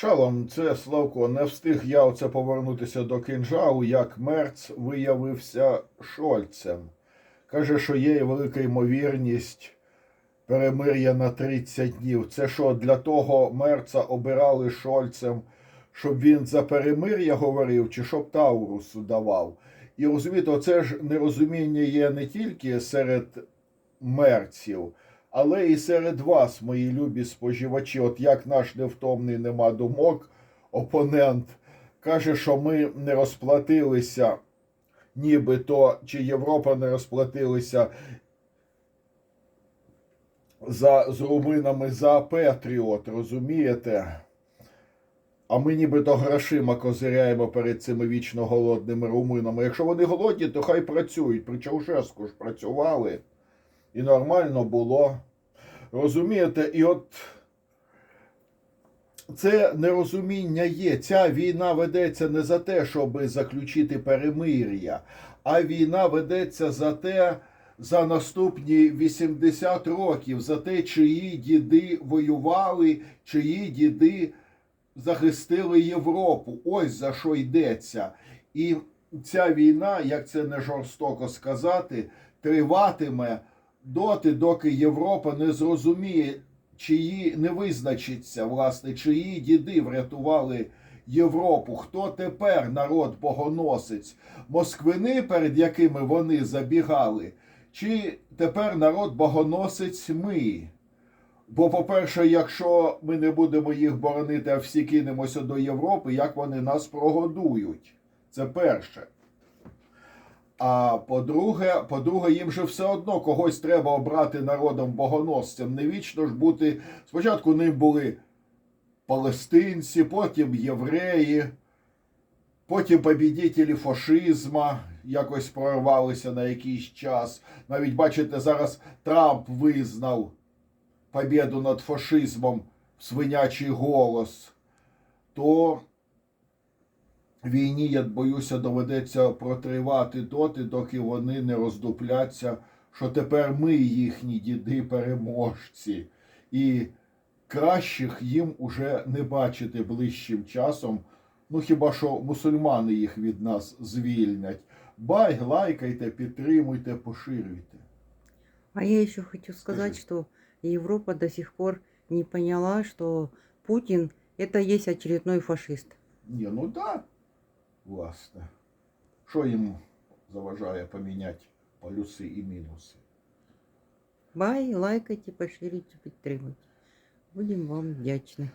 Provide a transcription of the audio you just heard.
Шалом, це Славко. Не встиг я оце повернутися до кинжалу, як Мерц виявився Шольцем. Каже, що є велика ймовірність перемир'я на 30 днів. Це що, для того Мерца обирали Шольцем, щоб він за перемир'я говорив, чи щоб Таурус давав. І розумієте, оце ж нерозуміння є не тільки серед мерців, але і серед вас, мої любі споживачі. От як наш невтомний нема думок, опонент каже, що ми не розплатилися, нібито чи Європа не розплатилися за, з руминами за Петріот, розумієте? А ми нібито грошима козиряємо перед цими вічно голодними руминами. Якщо вони голодні, то хай працюють. При Чаушеску ж працювали. І нормально було. Розумієте, і от це нерозуміння є. Ця війна ведеться не за те, щоб заключити перемир'я, а війна ведеться за те, за наступні 80 років, за те, чиї діди воювали, чиї діди захистили Європу. Ось за що йдеться. І ця війна, як це не жорстоко сказати, триватиме доти, доки Європа не зрозуміє, чиї не визначиться, власне, чиї діди врятували Європу. Хто тепер народ богоносець? Москвини, перед якими вони забігали, чи тепер народ богоносець ми? Бо, по-перше, якщо ми не будемо їх боронити, а всі кинемося до Європи, як вони нас прогодують? Це перше. А по-друге, по-друге, їм же все одно когось треба обрати народом богоносцем. Не вічно ж бути. Спочатку ним були палестинці, потім євреї, потім побідітелі фашизма якось прорвалися на якийсь час. Навіть бачите, зараз Трамп визнав побіду над фашизмом в свинячий голос. То війні, я боюся, доведеться протривати доти, доки вони не роздупляться, що тепер ми їхні діди переможці. І кращих їм уже не бачити ближчим часом. Ну хіба що мусульмани їх від нас звільнять. Бай, лайкайте, підтримуйте, поширюйте. А я еще хочу сказать, Скажи. что Европа до сих пор не поняла, что Путин это есть очередной фашист. Ні, ну да, власне. Що їм заважає поміняти полюси і мінуси? Бай, лайкайте, поширите, підтримуйте. Будем вам вдячны.